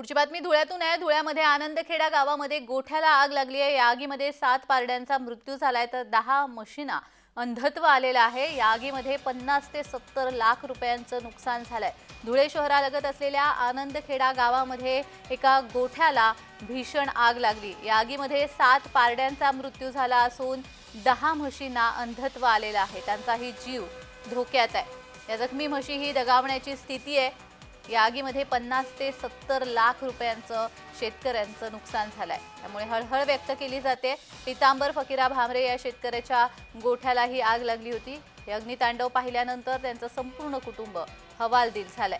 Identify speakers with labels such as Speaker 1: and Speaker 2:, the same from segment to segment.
Speaker 1: पुढची बातमी धुळ्यातून आहे. धुळ्यामध्ये आनंदखेडा गावामध्ये गोठ्याला आग लागली आहे. या आगीमध्ये सात पारड्यांचा मृत्यू झालाय. तर दहा म्हशींना अंधत्व आलेलं आहे. या आगीमध्ये पन्नास ते सत्तर लाख रुपयांचं नुकसान झालंय. धुळे शहरालगत असलेल्या आनंदखेडा गावामध्ये एका गोठ्याला भीषण आग लागली. या आगीमध्ये सात पारड्यांचा मृत्यू झाला असून दहा म्हशींना अंधत्व आलेलं आहे. त्यांचाही जीव धोक्यात आहे. या जखमी म्हशी ही दगावण्याची स्थिती आहे. या आगीमध्ये पन्नास ते सत्तर लाख रुपयांचं शेतकऱ्यांचं नुकसान झालंय. त्यामुळे हळहळ व्यक्त केली जाते. पितांबर फकीरा भामरे या शेतकऱ्याच्या गोठ्यालाही आग लागली होती. हे अग्नितांडव पाहिल्यानंतर त्यांचं संपूर्ण कुटुंब हवालदिल झालंय.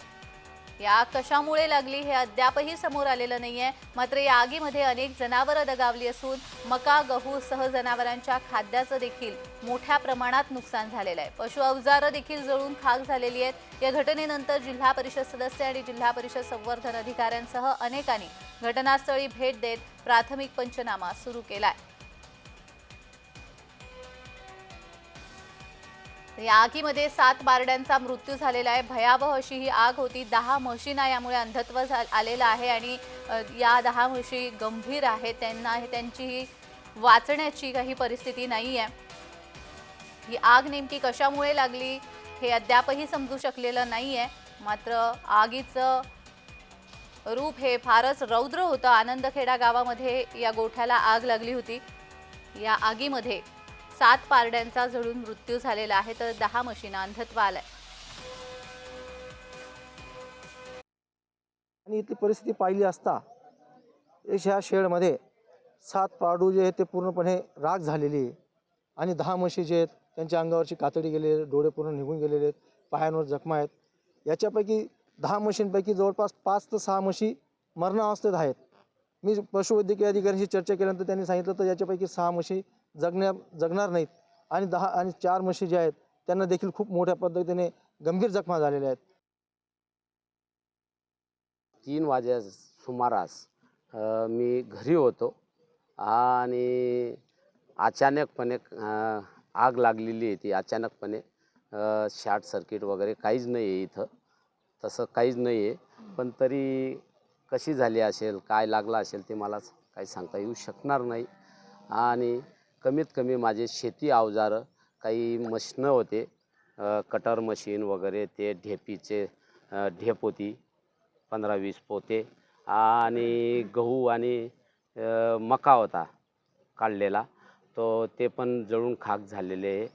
Speaker 1: या आग कशामुळे लागली हे अद्यापही समोर आलेलं नाही आहे मात्र या आगीमध्ये अनेक जनावरं दगावली असून मका गहू सह जनावरांच्या खाद्याचं देखील मोठ्या प्रमाणात नुकसान झालेलं आहे. पशु अवजारं देखील जळून खाक झालेली आहेत. या घटनेनंतर जिल्हा परिषद सदस्य आणि जिल्हा परिषद संवर्धन अधिकाऱ्यांसह अनेकांनी घटनास्थळी भेट देत प्राथमिक पंचनामा सुरू केला आहे या आगीमध्ये सात बारड्यांचा मृत्यू झालेला आहे. भयावह अशी ही आग होती. दहा म्हशींना यामुळे अंधत्व झा आलेलं आहे आणि या दहा म्हशी गंभीर आहेत. त्यांना त्यांची ही वाचण्याची काही परिस्थिती नाही आहे. ही आग नेमकी कशामुळे लागली हे अद्यापही समजू शकलेलं नाही आहे. मात्र आगीचं रूप हे फारच रौद्र होतं. आनंदखेडा गावामध्ये या गोठ्याला आग लागली होती. या आगीमध्ये सात पारड्यांचा जळून मृत्यू झालेला आहे तर दहा म्हशींना अंधत्व आलाय.
Speaker 2: आणि इथली परिस्थिती पाहिली असता ह्या शेडमध्ये सात पाडू जे आहेत ते पूर्णपणे राग झालेली आहे. आणि दहा म्हशी जे आहेत त्यांच्या अंगावरची कातडी गेलेली आहे, डोळे पूर्ण निघून गेलेले आहेत पायांवर जखमा आहेत. याच्यापैकी दहा म्हशींपैकी जवळपास पाच ते सहा म्हशी मरणावस्थेत आहेत. मी पशुवैद्यकीय अधिकाऱ्यांशी चर्चा केल्यानंतर त्यांनी सांगितलं तर याच्यापैकी सहा म्हशी जगण्या जगणार नाहीत. आणि दहा आणि चार म्हशी ज्या आहेत त्यांना देखील खूप मोठ्या पद्धतीने गंभीर जखमा झालेल्या आहेत.
Speaker 3: तीन वाजे सुमारास मी घरी होतो आणि अचानकपणे आग लागलेली आहे ती. अचानकपणे शॉर्ट सर्किट वगैरे काहीच नाही आहे इथं. तसं काहीच नाही आहे पण तरी कशी झाली असेल काय लागलं असेल ते मला काही सांगता येऊ शकणार नाही. आणि कमीत कमी माझे शेती अवजारं काही मशीनं होते. कटर मशीन वगैरे ते ढेपीचे ढेप होती पंधरा वीस पोते आणि गहू आणि मका होता काढलेला. तो ते पण जळून खाक झालेले आहे.